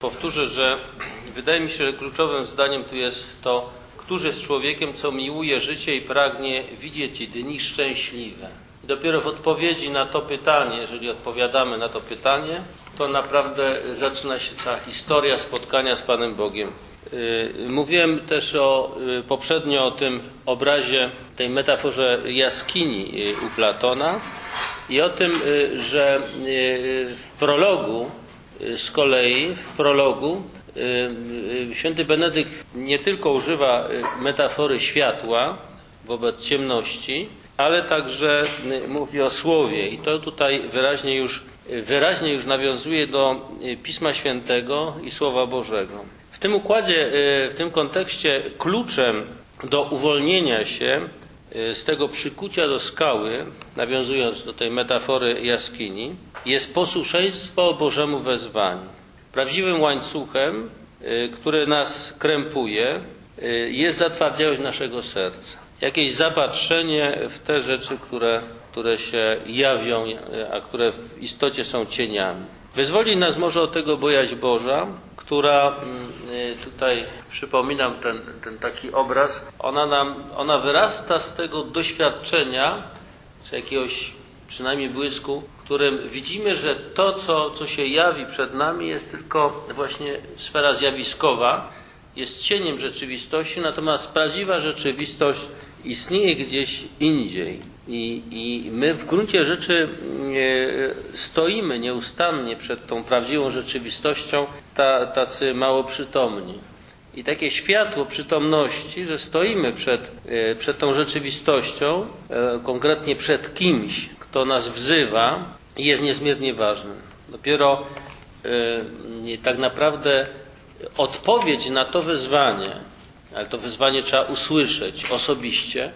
Powtórzę, że wydaje mi się, że kluczowym zdaniem tu jest to, któż jest człowiekiem, co miłuje życie i pragnie widzieć dni szczęśliwe. I dopiero w odpowiedzi na to pytanie, jeżeli odpowiadamy na to pytanie, to naprawdę zaczyna się cała historia spotkania z Panem Bogiem. Yy, Mówiłem też o, yy, poprzednio o tym obrazie, tej metaforze jaskini yy, u Platona i o tym, że w prologu z kolei w prologu y, y, święty Benedykt nie tylko używa y, metafory światła wobec ciemności, ale także mówi o słowie i to tutaj wyraźnie już, wyraźnie już nawiązuje do Pisma Świętego i Słowa Bożego. W tym układzie, w tym kontekście kluczem do uwolnienia się z tego przykucia do skały, nawiązując do tej metafory jaskini, jest posłuszeństwo Bożemu wezwaniu. Prawdziwym łańcuchem, y, który nas krępuje, y, jest zatwardziałość naszego serca. Jakieś zapatrzenie w te rzeczy, które, które się jawią, y, a które w istocie są cieniami. Wyzwoli nas może od tego bojaźń Boża, która mm, y, tutaj przypominam ten, ten taki obraz, ona nam, ona wyrasta z tego doświadczenia, czy jakiegoś przynajmniej błysku, w którym widzimy, że to, co, co się jawi przed nami, jest tylko właśnie sfera zjawiskowa, jest cieniem rzeczywistości, natomiast prawdziwa rzeczywistość istnieje gdzieś indziej. I, I my w gruncie rzeczy e, stoimy nieustannie przed tą prawdziwą rzeczywistością, ta, tacy mało przytomni. I takie światło przytomności, że stoimy przed, e, przed tą rzeczywistością, e, konkretnie przed kimś, kto nas wzywa, jest niezmiernie ważne. Dopiero tak naprawdę odpowiedź na to wyzwanie, ale to wyzwanie trzeba usłyszeć osobiście,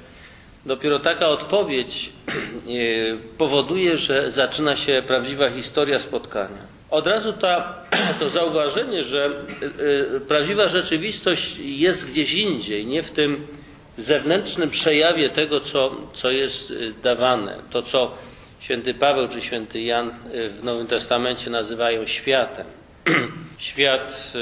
dopiero taka odpowiedź e, powoduje, że zaczyna się prawdziwa historia spotkania. Od razu ta, to zauważenie, że e, e, prawdziwa rzeczywistość jest gdzieś indziej, nie w tym zewnętrznym przejawie tego, co, co jest dawane, to co święty Paweł czy święty Jan w Nowym Testamencie nazywają światem. Świat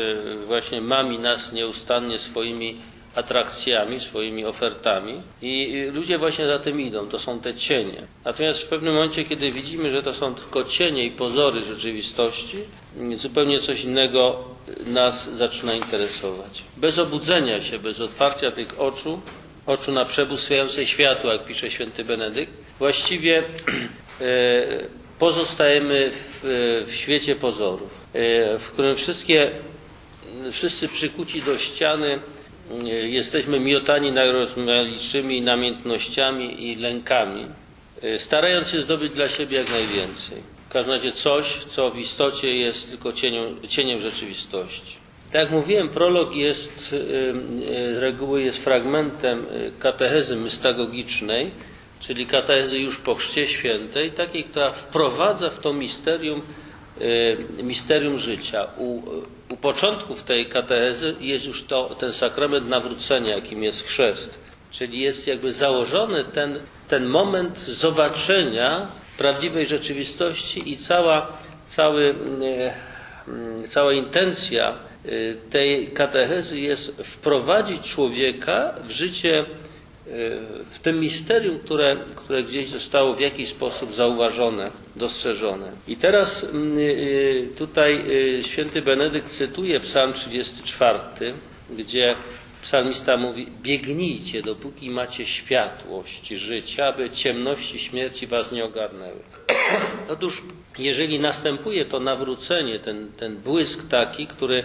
właśnie mami nas nieustannie swoimi atrakcjami, swoimi ofertami i ludzie właśnie za tym idą, to są te cienie. Natomiast w pewnym momencie, kiedy widzimy, że to są tylko cienie i pozory rzeczywistości, zupełnie coś innego nas zaczyna interesować. Bez obudzenia się, bez otwarcia tych oczu, oczu na przebóstwiające światło, jak pisze święty Benedykt, właściwie e, pozostajemy w, w świecie pozorów, e, w którym wszystkie, wszyscy przykuci do ściany e, jesteśmy miotani najrozmaitszymi namiętnościami i lękami, e, starając się zdobyć dla siebie jak najwięcej. W każdym razie coś, co w istocie jest tylko cieniem, cieniem rzeczywistości. Tak jak mówiłem, prolog jest, z reguły jest fragmentem katechezy mystagogicznej, czyli katechezy już po chrzcie świętej, takiej, która wprowadza w to misterium, misterium życia. U, u początków tej katechezy jest już to, ten sakrament nawrócenia, jakim jest chrzest. Czyli jest jakby założony ten, ten moment zobaczenia prawdziwej rzeczywistości i cała, cały, y, cała intencja y, tej katechezy jest wprowadzić człowieka w życie, y, w tym misterium, które, które gdzieś zostało w jakiś sposób zauważone, dostrzeżone. I teraz mm, y, tutaj y, święty Benedykt cytuje Psalm 34, gdzie psalmista mówi: Biegnijcie, dopóki macie światłość życia, aby ciemności śmierci was nie ogarnęły. Otóż, jeżeli następuje to nawrócenie, ten, ten błysk taki, który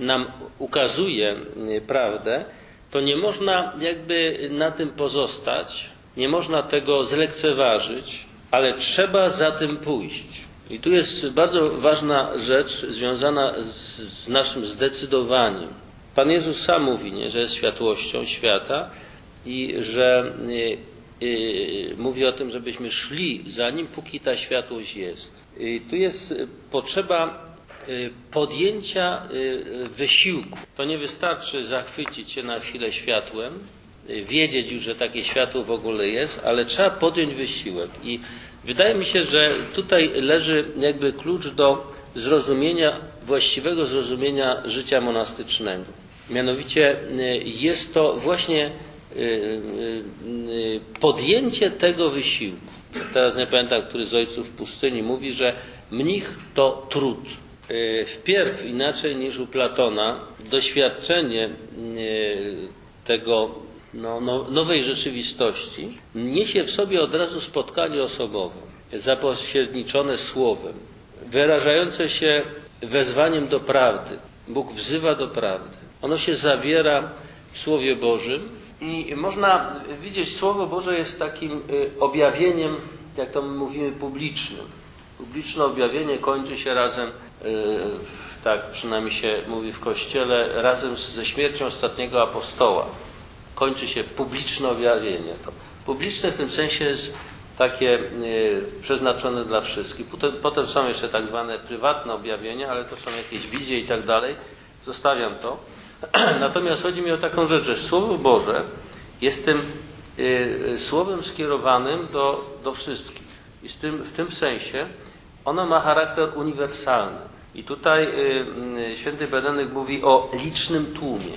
nam ukazuje y, prawdę, to nie można jakby na tym pozostać, nie można tego zlekceważyć, ale trzeba za tym pójść. I tu jest bardzo ważna rzecz związana z, z naszym zdecydowaniem. Pan Jezus sam mówi, nie, że jest światłością świata i że y, y, mówi o tym, żebyśmy szli za nim, póki ta światłość jest. I tu jest potrzeba podjęcia y, wysiłku. To nie wystarczy zachwycić się na chwilę światłem, y, wiedzieć już, że takie światło w ogóle jest, ale trzeba podjąć wysiłek. I wydaje mi się, że tutaj leży jakby klucz do zrozumienia właściwego zrozumienia życia monastycznego. Mianowicie y, jest to właśnie y, y, y, podjęcie tego wysiłku. Teraz nie pamiętam, który z ojców pustyni mówi, że mnich to trud. Y, Wpierw, inaczej niż u Platona, doświadczenie y, tego no, no, nowej rzeczywistości niesie w sobie od razu spotkanie osobowe, zapośredniczone słowem, wyrażające się wezwaniem do prawdy. Bóg wzywa do prawdy. Ono się zawiera w Słowie Bożym i można widzieć, Słowo Boże jest takim y, objawieniem, jak to mówimy, publicznym. Publiczne objawienie kończy się razem, tak przynajmniej się mówi w Kościele, razem ze śmiercią ostatniego apostoła. Kończy się publiczne objawienie. To publiczne w tym sensie jest takie y, przeznaczone dla wszystkich. Potem, są jeszcze tak zwane prywatne objawienia, ale to są jakieś wizje i tak dalej. Zostawiam to. Natomiast chodzi mi o taką rzecz, że Słowo Boże jest tym y, y, słowem skierowanym do, do wszystkich. I z tym, w tym sensie ono ma charakter uniwersalny. I tutaj y, y, święty Benedykt mówi o licznym tłumie.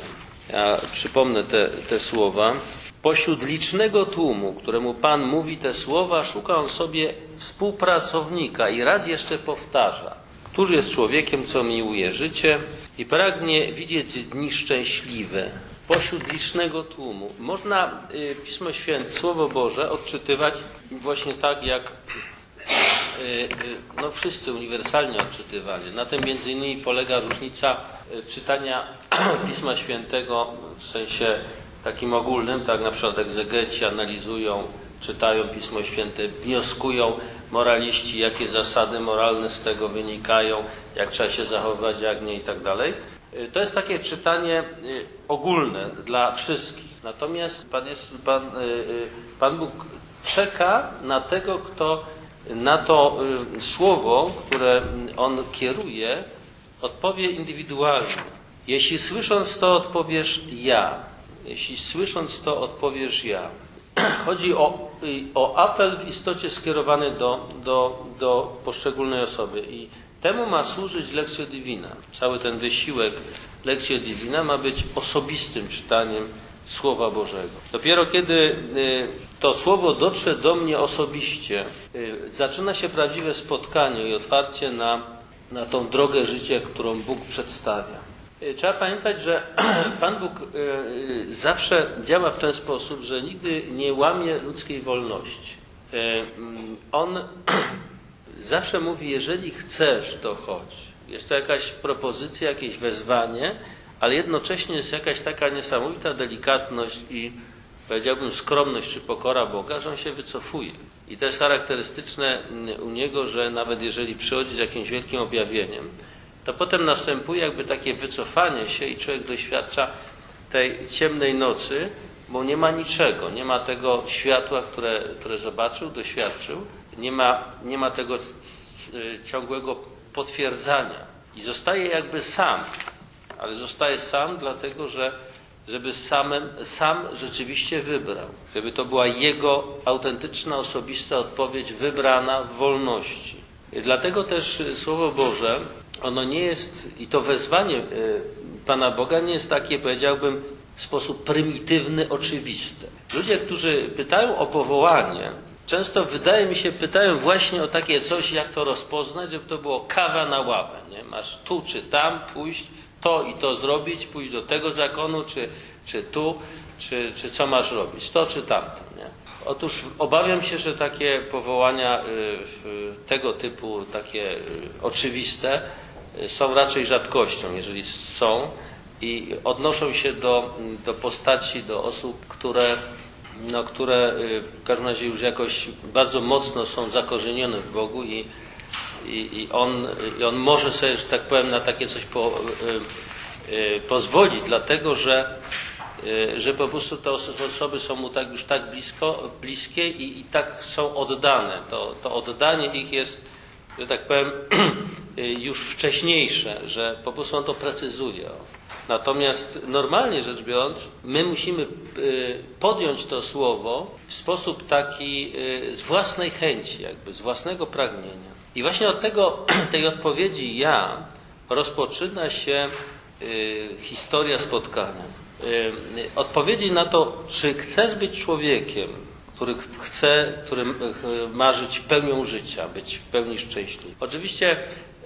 Ja przypomnę te, te słowa. Pośród licznego tłumu, któremu Pan mówi te słowa, szuka on sobie współpracownika i raz jeszcze powtarza. Któż jest człowiekiem, co miłuje życie i pragnie widzieć dni szczęśliwe pośród licznego tłumu. Można y, Pismo Święte, Słowo Boże odczytywać właśnie tak, jak y, y, no wszyscy uniwersalnie odczytywali. Na tym między innymi polega różnica y, czytania Pisma Świętego w sensie takim ogólnym, tak na przykład egzegeci analizują, czytają Pismo Święte, wnioskują moraliści, jakie zasady moralne z tego wynikają, jak trzeba się zachowywać, jak nie i tak dalej. To jest takie czytanie ogólne dla wszystkich. Natomiast Pan, jest, Pan, Pan Bóg czeka na tego, kto na to y, słowo, które On kieruje, odpowie indywidualnie. Jeśli słysząc to odpowiesz ja, jeśli słysząc to odpowiesz ja. Chodzi o, y, o apel w istocie skierowany do, do, do poszczególnej osoby i temu ma służyć Lectio Divina. Cały ten wysiłek Lectio Divina ma być osobistym czytaniem Słowa Bożego. Dopiero kiedy y, to Słowo dotrze do mnie osobiście, y, zaczyna się prawdziwe spotkanie i otwarcie na, na tą drogę życia, którą Bóg przedstawia. Y, Trzeba pamiętać, że Pan Bóg y, zawsze działa w ten sposób, że nigdy nie łamie ludzkiej wolności. Mm, On zawsze mówi, jeżeli chcesz, to chodź. Jest to jakaś propozycja, jakieś wezwanie, ale jednocześnie jest jakaś taka niesamowita delikatność i powiedziałbym skromność czy pokora Boga, że on się wycofuje. I to jest charakterystyczne mm, u niego, że nawet jeżeli przychodzi z jakimś wielkim objawieniem, to potem następuje jakby takie wycofanie się i człowiek doświadcza tej ciemnej nocy, bo nie ma niczego, nie ma tego światła, które, które zobaczył, doświadczył, nie ma, nie ma tego ciągłego potwierdzania. I zostaje jakby sam, ale zostaje sam dlatego, że żeby samym, sam rzeczywiście wybrał, żeby to była jego autentyczna, osobista odpowiedź wybrana w wolności. I Dlatego też y, Słowo Boże, ono nie jest, i to wezwanie y, Pana Boga nie jest takie, powiedziałbym, w sposób prymitywny, oczywiste. Ludzie, którzy pytają o powołanie, często wydaje mi się, pytają właśnie o takie coś, jak to rozpoznać, żeby to było kawa na ławę. Nie? Masz tu czy tam pójść, to i to zrobić, pójść do tego zakonu, czy, czy tu, czy, czy co masz robić, to czy tamto. Nie? Otóż obawiam się, że takie powołania y, tego typu, takie y, oczywiste, y, są raczej rzadkością, jeżeli są, i odnoszą się do, do postaci, do osób, które, no, które w każdym razie już jakoś bardzo mocno są zakorzenione w Bogu i, i, i, on, i on może sobie, że tak powiem, na takie coś po, y, y, pozwolić, dlatego że, y, że po prostu te oso- osoby są mu tak, już tak blisko, bliskie i, i tak są oddane. To, to oddanie ich jest, że tak powiem, już wcześniejsze, że po prostu on to precyzuje. Natomiast normalnie rzecz biorąc, my musimy podjąć to słowo w sposób taki z własnej chęci, jakby z własnego pragnienia. I właśnie od tego, tej odpowiedzi ja rozpoczyna się y, historia spotkania. Y, odpowiedzi na to, czy chcesz być człowiekiem, który chce, który ma żyć pełnią życia, być w pełni szczęśliwy. Oczywiście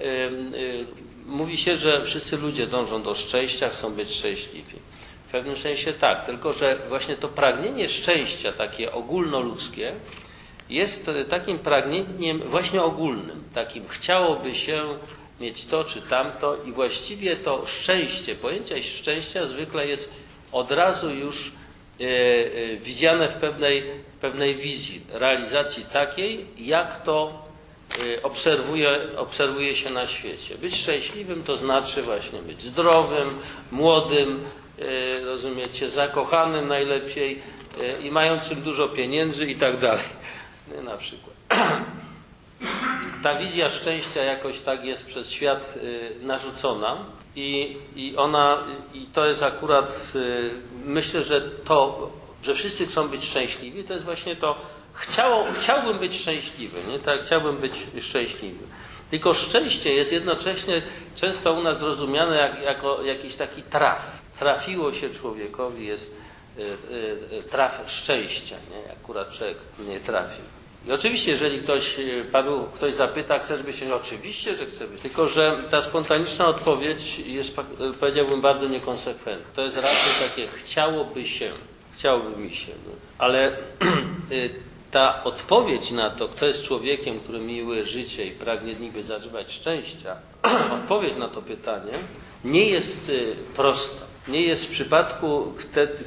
y, mówi się, że wszyscy ludzie dążą do szczęścia, chcą być szczęśliwi. W pewnym sensie tak, tylko że właśnie to pragnienie szczęścia, takie ogólnoludzkie, jest takim pragnieniem właśnie ogólnym. Takim chciałoby się mieć to czy tamto i właściwie to szczęście, pojęcie szczęścia zwykle jest od razu już e, e, widziane w pewnej, pewnej wizji, realizacji takiej, jak to e, obserwuje, obserwuje się na świecie. Być szczęśliwym to znaczy właśnie być zdrowym, młodym, rozumiecie, zakochanym najlepiej i mającym dużo pieniędzy i tak dalej. Nie, Na przykład. Ta wizja szczęścia jakoś tak jest przez świat y, narzucona i, i ona, i to jest akurat, y, myślę, że to, że wszyscy chcą być szczęśliwi, to jest właśnie to, chciało, chciałbym być szczęśliwy, nie? Tak, chciałbym być szczęśliwy. Tylko szczęście jest jednocześnie często u nas rozumiane jak, jako jakiś taki traf. Trafiło się człowiekowi, jest traf szczęścia, nie? Akurat człowiek nie trafił. I oczywiście, jeżeli ktoś, y, panu ktoś zapyta, chcesz być, oczywiście, że chcę być. Tylko, że ta spontaniczna odpowiedź jest, y, powiedziałbym, bardzo niekonsekwentna. To jest raczej takie chciałoby się, chciałoby mi się. No. Ale y, ta odpowiedź na to, kto jest człowiekiem, który miłuje życie i pragnie niby zażywać szczęścia, odpowiedź na to pytanie nie jest y, prosta. Nie jest w przypadku,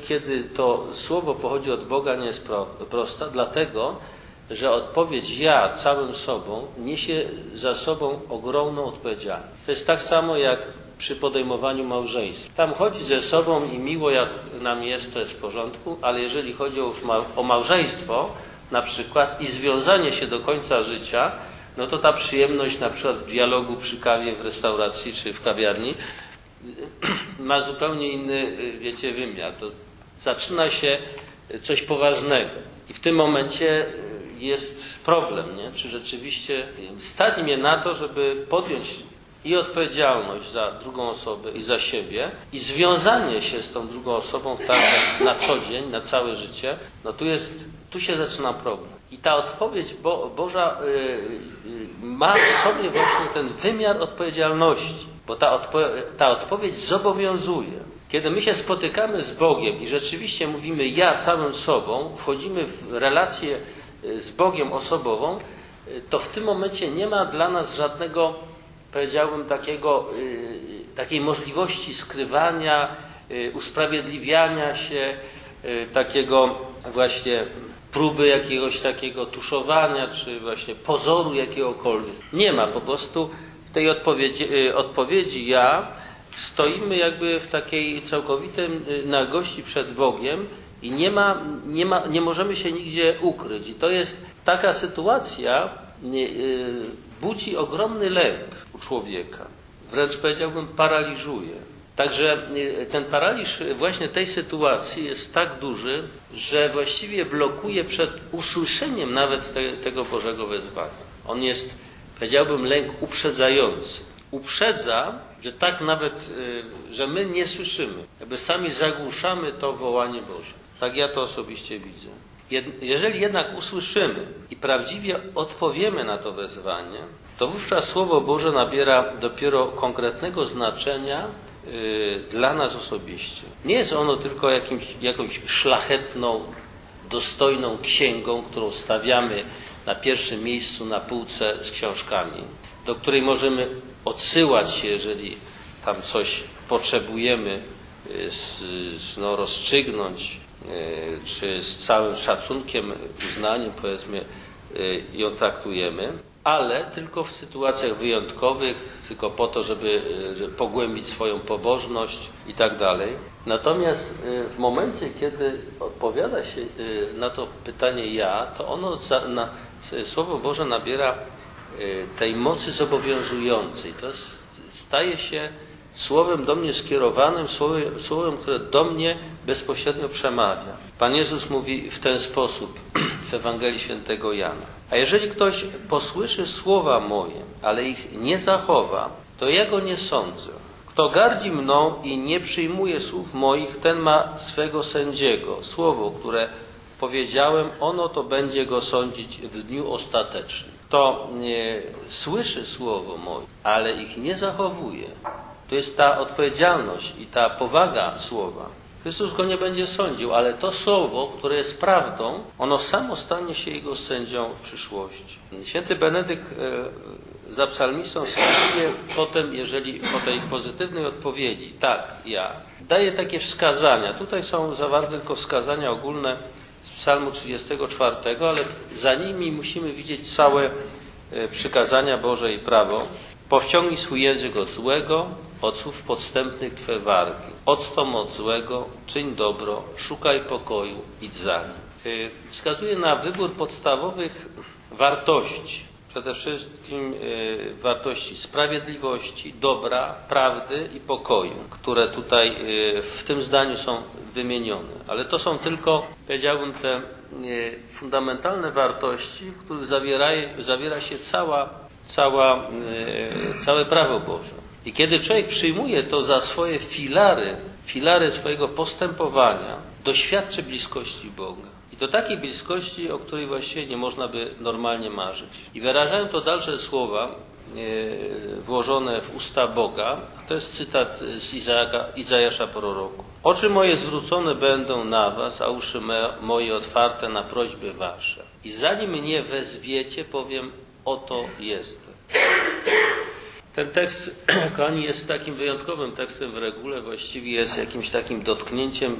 kiedy to słowo pochodzi od Boga, nie jest pro, prosta, dlatego, że odpowiedź ja całym sobą niesie za sobą ogromną odpowiedzialność. To jest tak samo jak przy podejmowaniu małżeństwa. Tam chodzi ze sobą i miło jak nam jest, to jest w porządku, ale jeżeli chodzi już o małżeństwo na przykład i związanie się do końca życia, no to ta przyjemność na przykład dialogu przy kawie w restauracji czy w kawiarni ma zupełnie inny, y, wiecie, wymiar. To zaczyna się coś poważnego. I w tym momencie y, jest problem, nie? czy rzeczywiście stać mnie na to, żeby podjąć i odpowiedzialność za drugą osobę i za siebie i związanie się z tą drugą osobą tak na co dzień, na całe życie, no tu jest, tu się zaczyna problem. I ta odpowiedź Bo, Boża y, y, ma w sobie właśnie ten wymiar odpowiedzialności, bo ta, odpo, ta odpowiedź zobowiązuje. Kiedy my się spotykamy z Bogiem i rzeczywiście mówimy ja całym sobą, wchodzimy w relację y, z Bogiem osobową, y, to w tym momencie nie ma dla nas żadnego, powiedziałbym, takiego, y, takiej możliwości skrywania, usprawiedliwiania się, takiego właśnie próby jakiegoś takiego tuszowania, czy właśnie pozoru jakiegokolwiek. Nie ma po prostu w tej odpowiedzi, y, odpowiedzi ja stoimy jakby w takiej całkowitej y, nagości przed Bogiem i nie, ma, nie, ma, nie możemy się nigdzie ukryć. I to jest taka sytuacja, y, budzi ogromny lęk u człowieka. Wręcz powiedziałbym paraliżuje. Także ten paraliż właśnie tej sytuacji jest tak duży, że właściwie blokuje przed usłyszeniem nawet te, tego Bożego wezwania. On jest, powiedziałbym, lęk uprzedzający. Uprzedza, że tak nawet, y, że my nie słyszymy. Jakby sami zagłuszamy to wołanie Boże. Tak ja to osobiście widzę. Jeżeli jednak usłyszymy i prawdziwie odpowiemy na to wezwanie, to wówczas Słowo Boże nabiera dopiero konkretnego znaczenia y, dla nas osobiście. Nie jest ono tylko jakimś, jakąś szlachetną, dostojną księgą, którą stawiamy na pierwszym miejscu na półce z książkami, do której możemy odsyłać się, jeżeli tam coś potrzebujemy y, no, rozstrzygnąć, y, czy z całym szacunkiem, uznaniem, powiedzmy, y, ją traktujemy, ale tylko w sytuacjach wyjątkowych, tylko po to, żeby pogłębić swoją pobożność i tak dalej. Natomiast w momencie, kiedy odpowiada się na to pytanie ja, to ono na, Słowo Boże nabiera y, tej mocy zobowiązującej. To staje się słowem do mnie skierowanym, słowem, słowem, które do mnie bezpośrednio przemawia. Pan Jezus mówi w ten sposób w Ewangelii Świętego Jana. A jeżeli ktoś posłyszy słowa moje, ale ich nie zachowa, to ja go nie sądzę. Kto gardzi mną i nie przyjmuje słów moich, ten ma swego sędziego. Słowo, które powiedziałem, ono to będzie go sądzić w dniu ostatecznym. Kto nie słyszy słowo moje, ale ich nie zachowuje, to jest ta odpowiedzialność i ta powaga słowa. Chrystus go nie będzie sądził, ale to słowo, które jest prawdą, ono samo stanie się jego sędzią w przyszłości. Święty Benedykt e, za psalmistą wskazuje potem, jeżeli po tej pozytywnej odpowiedzi, tak, ja, daje takie wskazania. Tutaj są zawarte tylko wskazania ogólne z psalmu 34, ale za nimi musimy widzieć całe e, przykazania Boże i prawo. Powściągnij swój język od złego, od słów podstępnych Twe wargi. Odstąp od złego, czyń dobro, szukaj pokoju, idź za nim. Y, Wskazuje na wybór podstawowych wartości. Przede wszystkim y, wartości sprawiedliwości, dobra, prawdy i pokoju, które tutaj w tym zdaniu są wymienione. Ale to są tylko, powiedziałbym, te y, fundamentalne wartości, w których zawiera, zawiera się cała, cała, y, całe prawo Boże. I kiedy człowiek przyjmuje to za swoje filary, filary swojego postępowania, doświadczy bliskości Boga. I do takiej bliskości, o której właściwie nie można by normalnie marzyć. I wyrażają to dalsze słowa e, włożone w usta Boga. To jest cytat z Izajaka, Izajasza proroku. Oczy moje zwrócone będą na was, a uszy moje otwarte na prośby wasze. I zanim mnie wezwiecie, powiem, oto jestem. Ten tekst, kochani, jest takim wyjątkowym tekstem w regule, właściwie jest jakimś takim dotknięciem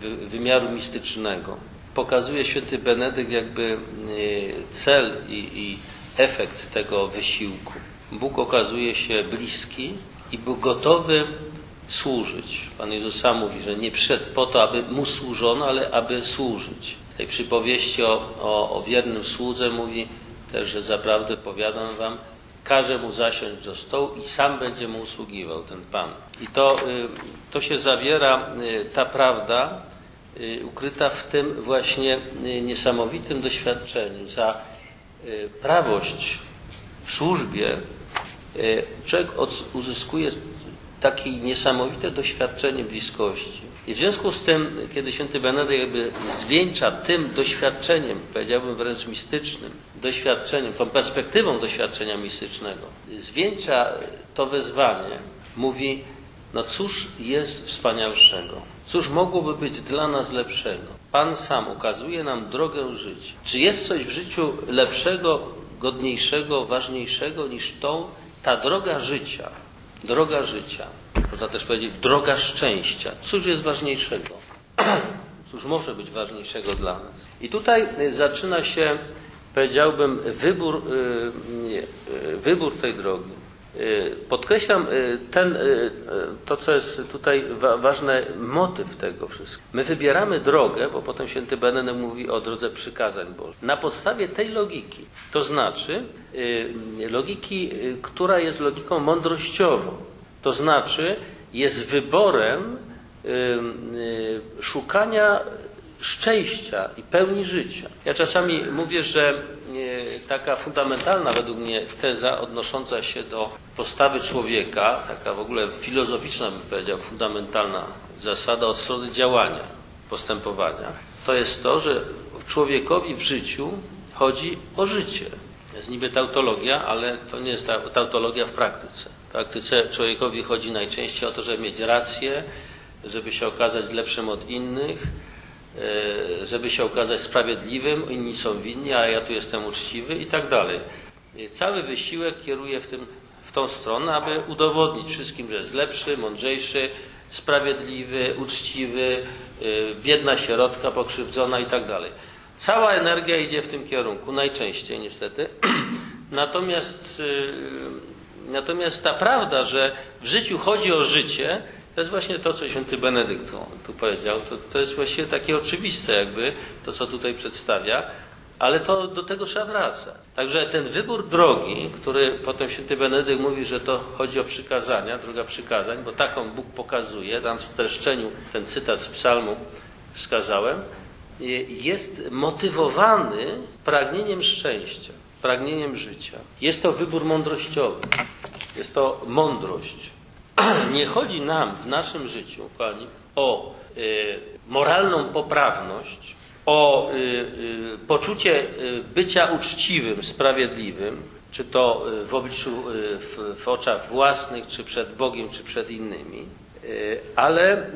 wy- wymiaru mistycznego. Pokazuje święty Benedykt jakby y, cel i, i efekt tego wysiłku. Bóg okazuje się bliski i był gotowy służyć. Pan Jezus sam mówi, że nie przyszedł po to, aby mu służono, ale aby służyć. W tej przypowieści o, o, o wiernym słudze mówi też, że zaprawdę powiadam wam, każe mu zasiąść do stołu i sam będzie mu usługiwał ten Pan. I to, y, to się zawiera, y, ta prawda, y, ukryta w tym właśnie niesamowitym doświadczeniu. Za prawość w służbie y, człowiek uzyskuje takie niesamowite doświadczenie bliskości. I w związku z tym, kiedy święty Benedykt jakby zwieńcza tym doświadczeniem, powiedziałbym wręcz mistycznym, doświadczeniem, tą perspektywą doświadczenia mistycznego, zwieńcza to wezwanie, mówi, no cóż jest wspanialszego? Cóż mogłoby być dla nas lepszego? Pan sam ukazuje nam drogę życia. Czy jest coś w życiu lepszego, godniejszego, ważniejszego niż tą, ta droga życia? Droga życia. Można też powiedzieć droga szczęścia. Cóż jest ważniejszego? Cóż może być ważniejszego dla nas? I tutaj y, zaczyna się, powiedziałbym, wybór, y, y, wybór tej drogi. Y, Podkreślam y, ten, y, to, co jest tutaj wa- ważne, motyw tego wszystkiego. My wybieramy drogę, bo potem święty Benedykt mówi o drodze przykazań Bożych. Na podstawie tej logiki, to znaczy logiki, która jest logiką mądrościową. To znaczy jest wyborem szukania szczęścia i pełni życia. Ja czasami mówię, że y, taka fundamentalna według mnie teza odnosząca się do postawy człowieka, taka w ogóle filozoficzna bym powiedział, fundamentalna zasada od strony działania, postępowania, to jest to, że człowiekowi w życiu chodzi o życie. Jest niby tautologia, ale to nie jest ta- tautologia w praktyce. W praktyce człowiekowi chodzi najczęściej o to, żeby mieć rację, żeby się okazać lepszym od innych, e, żeby się okazać sprawiedliwym, inni są winni, a ja tu jestem uczciwy i tak dalej. E, Cały wysiłek kieruje w, tym, w tą stronę, aby udowodnić wszystkim, że jest lepszy, mądrzejszy, sprawiedliwy, uczciwy, e, biedna sierotka, pokrzywdzona i tak dalej. Cała energia idzie w tym kierunku, najczęściej niestety. Natomiast, y, natomiast ta prawda, że w życiu chodzi o życie, to jest właśnie to, co święty Benedykt tu, powiedział. To, to jest właściwie takie oczywiste jakby, to co tutaj przedstawia, ale to do tego trzeba wracać. Także ten wybór drogi, który potem święty Benedykt mówi, że to chodzi o przykazania, droga przykazań, bo taką Bóg pokazuje, tam w streszczeniu ten cytat z psalmu wskazałem, jest motywowany pragnieniem szczęścia. pragnieniem życia. Jest to wybór mądrościowy. Jest to mądrość. Nie chodzi nam w naszym życiu, Pani, o y, moralną poprawność, o y, y, poczucie y, bycia uczciwym, sprawiedliwym, czy to y, w obliczu, y, w, w oczach własnych, czy przed Bogiem, czy przed innymi, ale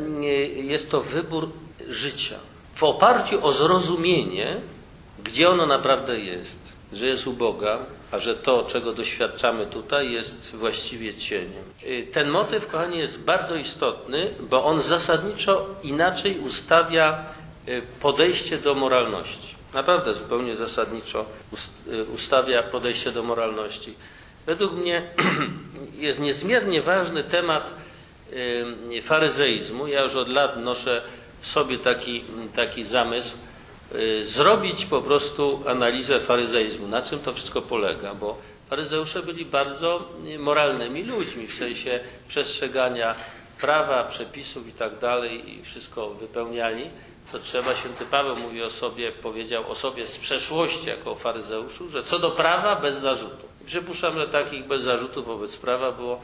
jest to wybór życia. W oparciu o zrozumienie, gdzie ono naprawdę jest, że jest u Boga, a że to, czego doświadczamy tutaj, jest właściwie cieniem. Y, Ten motyw, kochani, jest bardzo istotny, bo on zasadniczo inaczej ustawia y, podejście do moralności. Naprawdę zupełnie zasadniczo y, ustawia podejście do moralności. Według mnie jest niezmiernie ważny temat faryzeizmu. Ja już od lat noszę w sobie taki, taki zamysł, zrobić po prostu analizę faryzeizmu. Na czym to wszystko polega? Bo faryzeusze byli bardzo y, moralnymi ludźmi, w sensie przestrzegania prawa, przepisów i tak dalej i wszystko wypełniali, co trzeba. Święty Paweł mówi o sobie, powiedział o sobie z przeszłości jako o faryzeuszu, że co do prawa bez zarzutu. Przypuszczam, że takich bez zarzutu wobec prawa było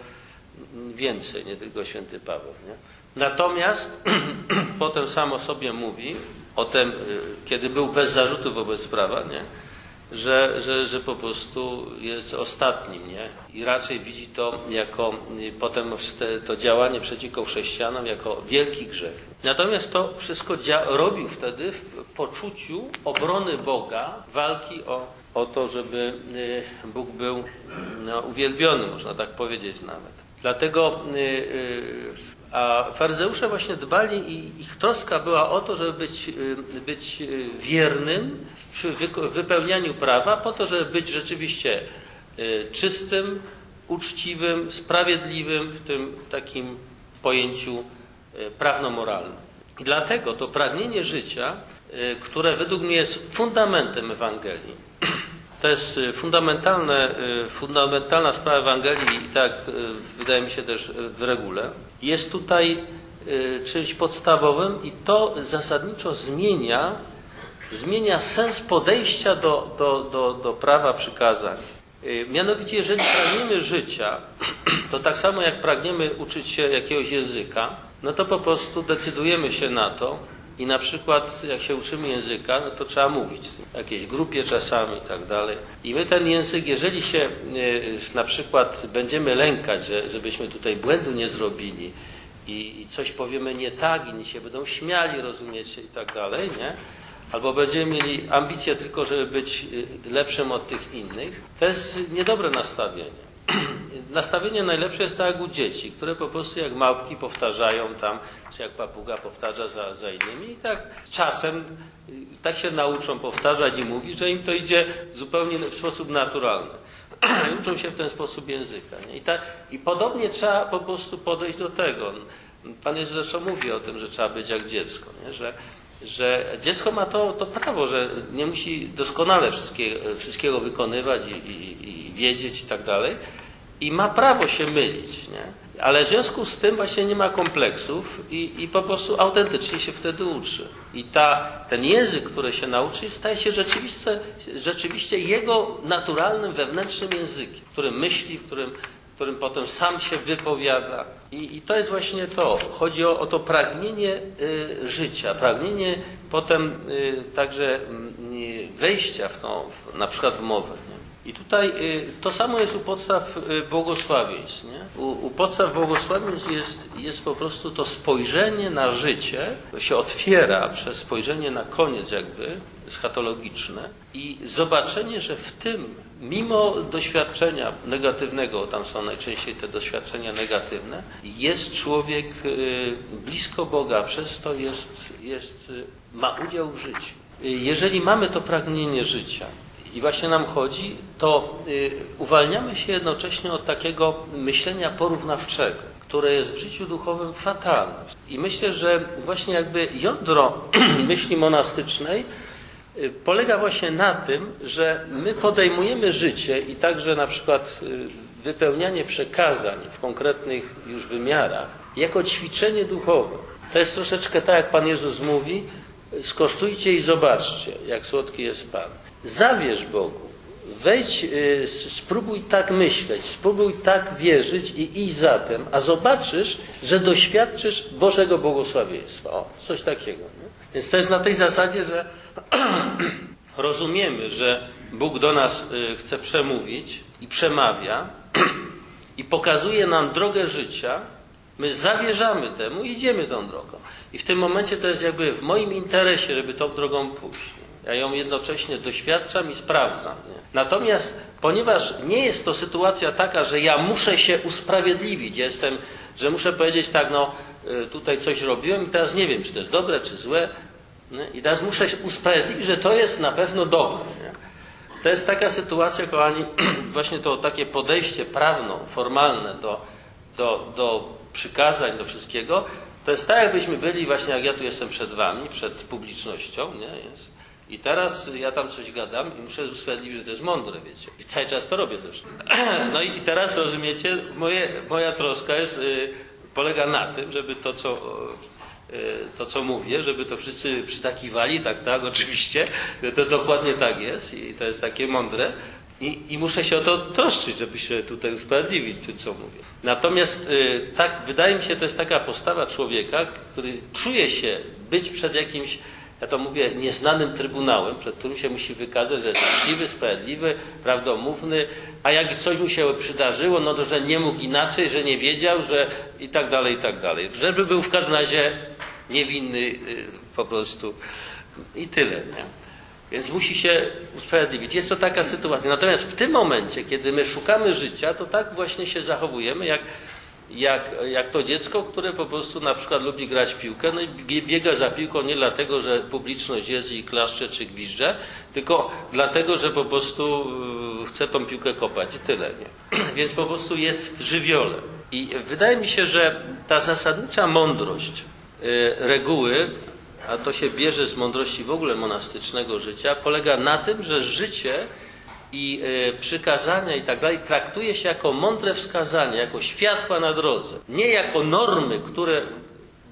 więcej, nie tylko święty Paweł. Nie? Natomiast potem sam o sobie mówi, o tym, y, kiedy był bez zarzutu wobec prawa, nie? Że, że, że po prostu jest ostatnim, nie? I raczej widzi to jako y, potem te, to działanie przeciwko chrześcijanom jako wielki grzech. Natomiast to wszystko robił wtedy w poczuciu obrony Boga, walki o, o to, żeby y, Bóg był no, uwielbiony, można tak powiedzieć nawet. Dlatego a faryzeusze właśnie dbali i ich troska była o to, żeby być, y, być y, wiernym przy wypełnianiu prawa, po to, żeby być rzeczywiście y, czystym, uczciwym, sprawiedliwym w tym takim pojęciu prawno-moralnym. I dlatego to pragnienie życia, które według mnie jest fundamentem Ewangelii, to jest y, fundamentalne, y, fundamentalna sprawa Ewangelii i tak y, wydaje mi się też w regule. Jest tutaj czymś podstawowym i to zasadniczo zmienia, zmienia sens podejścia do, do, do, do prawa przykazań. Mianowicie, jeżeli pragniemy życia, to tak samo jak pragniemy uczyć się jakiegoś języka, no to po prostu decydujemy się na to, i na przykład, jak się uczymy języka, no to trzeba mówić w jakiejś grupie czasami i tak dalej. I my ten język, jeżeli się e, na przykład będziemy lękać, że, żebyśmy tutaj błędu nie zrobili i, coś powiemy nie tak, inni się będą śmiali, rozumiecie, i tak dalej, nie? Albo będziemy mieli ambicje tylko, żeby być y, lepszym od tych innych, to jest niedobre nastawienie. Nastawienie najlepsze jest tak u dzieci, które po prostu jak małpki powtarzają tam, czy jak papuga powtarza za, za innymi i tak z czasem y, tak się nauczą powtarzać i mówić, że im to idzie zupełnie w sposób naturalny. Uczą się w ten sposób języka. Nie? I, I podobnie trzeba po prostu podejść do tego. Pan Jezus zresztą mówi o tym, że trzeba być jak dziecko, nie? Że, że dziecko ma to, to prawo, że nie musi doskonale wszystkie, wszystkiego wykonywać i, i, i wiedzieć i tak dalej. I ma prawo się mylić, nie? Ale w związku z tym właśnie nie ma kompleksów i, i po prostu autentycznie się wtedy uczy. I ta, ten język, który się nauczy, staje się rzeczywiście, rzeczywiście jego naturalnym, wewnętrznym językiem, w którym myśli, w którym, którym potem sam się wypowiada. I, i to jest właśnie to. Chodzi o, o to pragnienie y, życia, pragnienie potem y, także y, wejścia w tą, w, na przykład w mowę. Nie? I tutaj y, to samo jest u podstaw y, błogosławieństw. Nie? U, u podstaw błogosławieństw jest, jest po prostu to spojrzenie na życie, się otwiera przez spojrzenie na koniec jakby, schatologiczne i zobaczenie, że w tym, mimo doświadczenia negatywnego, tam są najczęściej te doświadczenia negatywne, jest człowiek y, blisko Boga, przez to jest, jest, ma udział w życiu. Jeżeli mamy to pragnienie życia, i właśnie nam chodzi, to y, uwalniamy się jednocześnie od takiego myślenia porównawczego, które jest w życiu duchowym fatalne. I myślę, że właśnie jakby jądro myśli monastycznej y, polega właśnie na tym, że my podejmujemy życie i także na przykład y, wypełnianie przekazań w konkretnych już wymiarach jako ćwiczenie duchowe. To jest troszeczkę tak, jak Pan Jezus mówi, skosztujcie i zobaczcie, jak słodki jest Pan. Zawierz Bogu. wejdź, y, spróbuj tak myśleć, spróbuj tak wierzyć i iść za tym, a zobaczysz, że doświadczysz Bożego błogosławieństwa. O, coś takiego. Nie? Więc to jest na tej zasadzie, że rozumiemy, że Bóg do nas y, chce przemówić i przemawia i pokazuje nam drogę życia, my zawierzamy temu i idziemy tą drogą. I w tym momencie to jest jakby w moim interesie, żeby tą drogą pójść. Ja ją jednocześnie doświadczam i sprawdzam. Nie? Natomiast, ponieważ nie jest to sytuacja taka, że ja muszę się usprawiedliwić, jestem, że muszę powiedzieć tak, no y, tutaj coś robiłem i teraz nie wiem, czy to jest dobre, czy złe. nie? I teraz muszę się usprawiedliwić, że to jest na pewno dobre. Nie? To jest taka sytuacja, kochani, właśnie to takie podejście prawno-formalne do, do, do przykazań, do wszystkiego, to jest tak, jakbyśmy byli właśnie, jak ja tu jestem przed wami, przed publicznością, nie, jest. I teraz ja tam coś gadam i muszę usprawiedliwić, że to jest mądre, wiecie. I cały czas to robię zresztą. No i i teraz, rozumiecie, moje, moja troska jest, y, polega na tym, żeby to, co y, to, co mówię, żeby to wszyscy przytakiwali, tak, tak, oczywiście, że to dokładnie tak jest i to jest takie mądre. I, I muszę się o to troszczyć, żeby się tutaj usprawiedliwić tym, co mówię. Natomiast y, tak, wydaje mi się, to jest taka postawa człowieka, który czuje się być przed jakimś, ja to mówię, nieznanym trybunałem, przed którym się musi wykazać, że jest uczciwy, sprawiedliwy, prawdomówny, a jak coś mu się przydarzyło, no to, że nie mógł inaczej, że nie wiedział, że i tak dalej, i tak dalej. Żeby był w każdym razie niewinny y, po prostu i tyle. Nie? Więc musi się usprawiedliwić. Jest to taka sytuacja. Natomiast w tym momencie, kiedy my szukamy życia, to tak właśnie się zachowujemy, jak, jak, jak to dziecko, które po prostu na przykład lubi grać piłkę, no i bie- biega za piłką nie dlatego, że publiczność jest i klaszcze czy gwizdże, tylko dlatego, że po prostu y, chce tą piłkę kopać i tyle. Nie? Więc po prostu jest w żywiole. I wydaje mi się, że ta zasadnicza mądrość y, reguły a to się bierze z mądrości w ogóle monastycznego życia, polega na tym, że życie i e, przykazania i tak dalej traktuje się jako mądre wskazania, jako światła na drodze. Nie jako normy, które,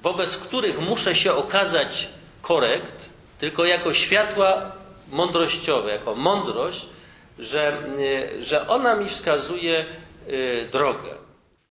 wobec których muszę się okazać korekt, tylko jako światła mądrościowe, jako mądrość, że, e, że ona mi wskazuje e, drogę.